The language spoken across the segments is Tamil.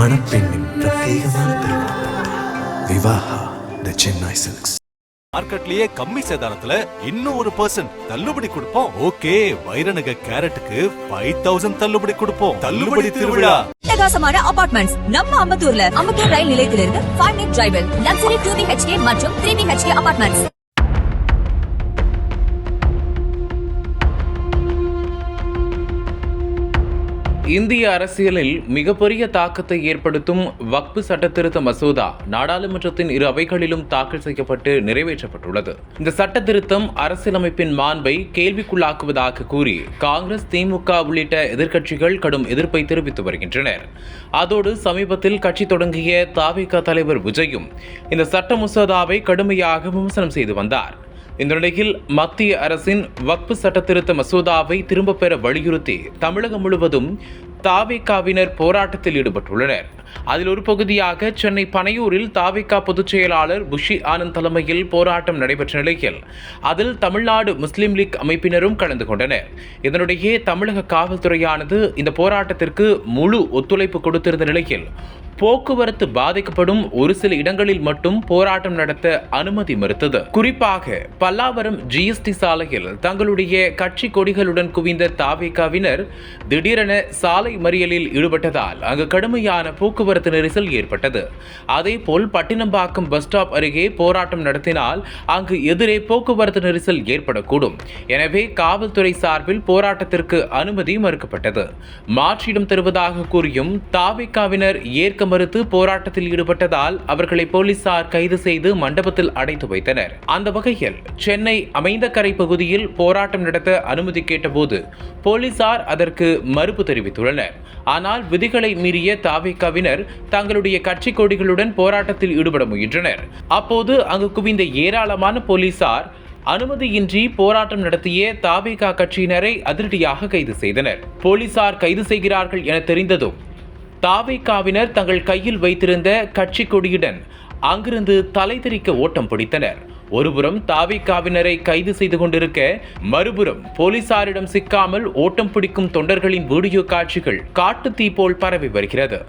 மணப்பெண்ணின் பிரத்யேகமான திருமணம். விவாஹா த சென்னை சில்க்ஸ் மார்க்கெட்லயே கம்மி சேதாரத்துல இன்னும் ஒரு பர்சன்ட் தள்ளுபடி கொடுப்போம். ஓகே வைரநக கேரட்டுக்கு ஃபைவ் தௌசண்ட் தள்ளுபடி கொடுப்போம். தள்ளுபடி திருவிழா. அட்டகாசமான அபார்ட்மெண்ட்ஸ் நம்ம அம்பத்தூர்ல. அம்பத்தூர் ரயில் நிலையத்திலிருந்து ஃபைவ் மினிட் டிரைவில் லக்ஸரி டூ பிஹெச்கே மற்றும் த்ரீ பிஹெச்கே அபார்ட்மெண்ட்ஸ் இந்திய அரசியலில் மிகப்பெரிய தாக்கத்தை ஏற்படுத்தும் வக்பு சட்டத்திருத்த மசோதா நாடாளுமன்றத்தின் இரு அவைகளிலும் தாக்கல் செய்யப்பட்டு நிறைவேற்றப்பட்டுள்ளது. இந்த சட்ட திருத்தம் அரசியலமைப்பின் மாண்பை கேள்விக்குள்ளாக்குவதாக கூறி காங்கிரஸ் திமுக உள்ளிட்ட எதிர்க்கட்சிகள் கடும் எதிர்ப்பை தெரிவித்து வருகின்றனர். அதோடு சமீபத்தில் கட்சி தொடங்கிய தாவிக தலைவர் விஜயும் இந்த சட்ட மசோதாவை கடுமையாக விமர்சனம் செய்து வந்தார். இந்த நிலையில் மத்திய அரசின் வக்பு சட்டத்திருத்த மசோதாவை திரும்பப் பெற வலியுறுத்தி தமிழகம் முழுவதும் தாவேக்காவினர் போராட்டத்தில் ஈடுபட்டுள்ளனர். அதில் ஒரு பகுதியாக சென்னை பனையூரில் தாவேக்கா பொதுச் செயலாளர் புஷி ஆனந்த் தலைமையில் போராட்டம் நடைபெற்ற நிலையில் அதில் தமிழ்நாடு முஸ்லிம் லீக் அமைப்பினரும் கலந்து கொண்டனர். இதனிடையே தமிழக காவல்துறையானது இந்த போராட்டத்திற்கு முழு ஒத்துழைப்பு கொடுத்திருந்த நிலையில் போக்குவரத்து பாதிக்கப்படும் ஒரு சில இடங்களில் மட்டும் போராட்டம் நடத்த அனுமதி மறுத்தது. குறிப்பாக பல்லாவரம் ஜிஎஸ்டி சாலையில் தங்களுடைய கட்சி கொடிகளுடன் குவிந்த தாவேகாவினர் திடீரென சாலை மறியலில் ஈடுபட்டதால் அங்கு கடுமையான போக்குவரத்து நெரிசல் ஏற்பட்டது. அதேபோல் பட்டினம்பாக்கம் பஸ் ஸ்டாப் அருகே போராட்டம் நடத்தினால் அங்கு எதிரே போக்குவரத்து நெரிசல் ஏற்படக்கூடும். எனவே காவல்துறை சார்பில் போராட்டத்திற்கு அனுமதி மறுக்கப்பட்டது. மாற்றிடம் தருவதாக கூறியும் தாவேக்காவினர் ஏற்க மறுத்து போராட்டத்தில் ஈடுபட்டதால் அவர்களை போலீசார் கைது செய்து மண்டபத்தில் அடைத்து வைத்தனர். அந்த வகையில் சென்னை அமைந்தகரை பகுதியில் போராட்டம் நடத்த அனுமதி கேட்டபோது போலீசார் அதற்கு மறுப்பு தெரிவித்துள்ளனர். ஆனால் விதிகளை மீறிய தாவேக்காவினர் தங்களுடைய கட்சி கொடிகளுடன் போராட்டத்தில் ஈடுபட முயன்றனர். அப்போது அங்கு குவிந்த ஏராளமான போலீசார் அனுமதியின்றி போராட்டம் நடத்திய தாவேகா கட்சியினரை அதிரடியாக கைது செய்தனர். போலீசார் கைது செய்கிறார்கள் என தெரிந்ததும் தாவேகாவினர் தங்கள் கையில் வைத்திருந்த கட்சி கொடியுடன் அங்கிருந்து தலைதெறிக்க ஓட்டம் பிடித்தனர். ஒருபுறம் தாவேகாவினரை கைது செய்து கொண்டிருக்க மறுபுறம் போலீசாரிடம் சிக்காமல் ஓட்டம் பிடிக்கும் தொண்டர்களின் வீடியோ காட்சிகள் காட்டு தீ போல் பரவி வருகிறது.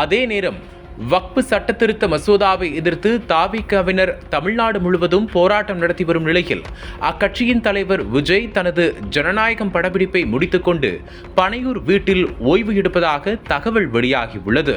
அதே நேரம் வக்பு சட்டத்திருத்த மசோதாவை எதிர்த்து தாவிகவினர் தமிழ்நாடு முழுவதும் போராட்டம் நடத்தி வரும் நிலையில் அக்கட்சியின் தலைவர் விஜய் தனது ஜனநாயகம் படப்பிடிப்பை முடித்துக்கொண்டு பனையூர் வீட்டில் ஓய்வு எடுப்பதாக தகவல் வெளியாகியுள்ளது.